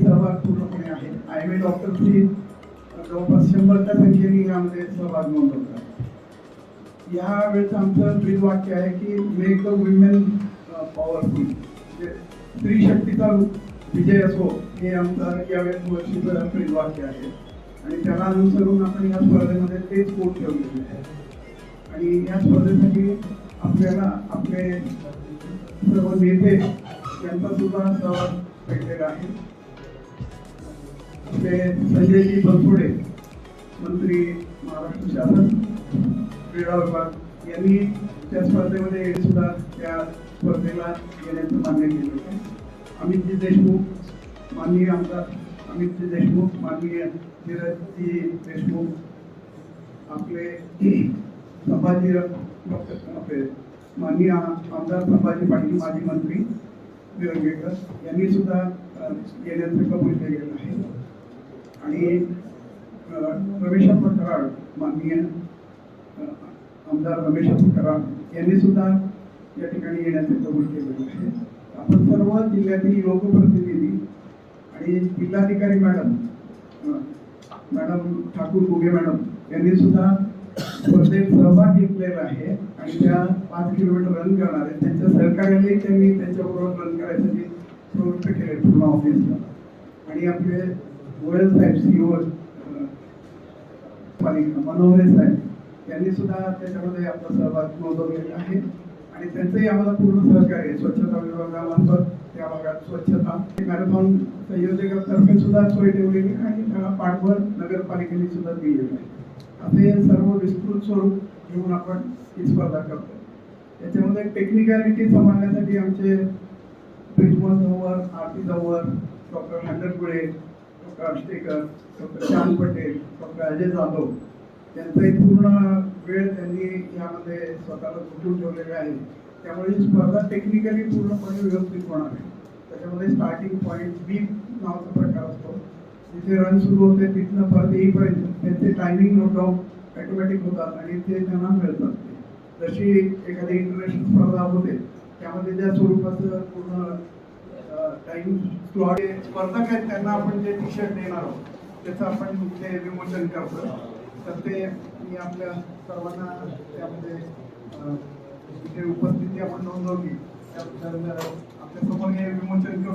सहभाग पूर्णपणे आहे आयवे डॉक्टर्सनी जवळपास शंभरच्या संख्येने यामध्ये सहभाग नोंदवतात. या वेळेचं आमचं ब्रीद वाक्य आहे की मेक द वुमेन पॉवरफुल म्हणजे स्त्री शक्तीचा विजय असो हे आमचं यावेळेस वर्षीचं ब्रीद वाक्य आहे. आणि त्याला अनुसरून आपण या स्पर्धेमध्ये तेच कोट ठेवलेले आहे. आणि या स्पर्धेसाठी आपल्याला आपले सर्व नेते यांचा सुद्धा सहभाग भेटलेला आहे. आपले संजयजी बनसोडे मंत्री महाराष्ट्र शासन क्रीडा विभाग. यांनी त्या स्पर्धेमध्ये सुद्धा त्या स्पर्धेला येण्याचं मान्य केलं होतं. अमितजी देशमुख माननीय आमदार अमितजी देशमुख माननीय धीरजजी देशमुख आपले संभाजी आपले माननीय आमदार संभाजी पाटील माजी मंत्री विरंगेकर यांनी सुद्धा येण्याचं कबूल केलेलं आहे. आणि अ, रमेशप्पा कराड माननीय आमदार रमेशप्पा कराड यांनी सुद्धा या ठिकाणी येण्याचे कबूल केलेलं आहे. आपण सर्व जिल्ह्यातील लोकप्रतिनिधी आणि जिल्हाधिकारी madam madam Thakur Goge madam यांनी सुद्धा स्पर्धेत सहभाग घेतलेला आहे आणि त्या पाच किलोमीटर रन करणार आहेत. त्यांच्या सहकार्याने त्यांनी त्यांच्याबरोबर रन करायसाठी प्रवृत्त केले पूर्ण ऑफिसला. आणि आपले गोयल साहेब सीओ पालिका मनोहरे साहेब यांनी सुद्धा त्याच्यामध्ये आपला सहभाग नोंदवलेला आहे. आणि त्यांचंही आम्हाला पूर्ण सहकार्य स्वच्छता विभागामार्फत त्या भागात स्वच्छता. मॅरेथॉन संयोजकातर्फे सुद्धा सोय ठेवलेली आहे. आणि त्याला पाठबळ नगरपालिकेने सुद्धा दिलेलं आहे. असे सर्व विस्तृत स्वरूप घेऊन आपण ही स्पर्धा करतो त्याच्यामध्ये टेक्निकॅलिटी सांभाळण्यासाठी आमचे ब्रिजमोहन जवळ आरती जवळ doctor Handarpule doctor Ashtekar doctor Shyam Patel doctor Ajay Jadhav त्यांचाही पूर्ण वेळ त्यांनी यामध्ये स्वतःला गुंतवून ठेवलेले आहे. त्यामुळे ही स्पर्धा टेक्निकली पूर्णपणे व्यवस्थित होणार आहे. त्याच्यामध्ये स्टार्टिंग पॉईंट बी नावाचा प्रकार असतो. जिथे रन सुरू होते तिथनं परत येईपर्यंत त्यांचे टायमिंग नोट डाऊन ऑटोमॅटिक होतात आणि ते त्यांना मिळतात. जशी एखादी इंटरनॅशनल स्पर्धा होते त्यामध्ये ज्या स्वरूपाचं पूर्ण टाइम स्लॉट स्पर्धक आहेत त्यांना आपण जे टी शर्ट देणार आहोत त्याचं आपण ते विमोचन करतो. तर ते मी आपल्या सर्वांना त्यामध्ये जे इथे उपस्थिती आपण नोंदवली. त्याबद्दल आपल्यासमोर हे विमोचन करू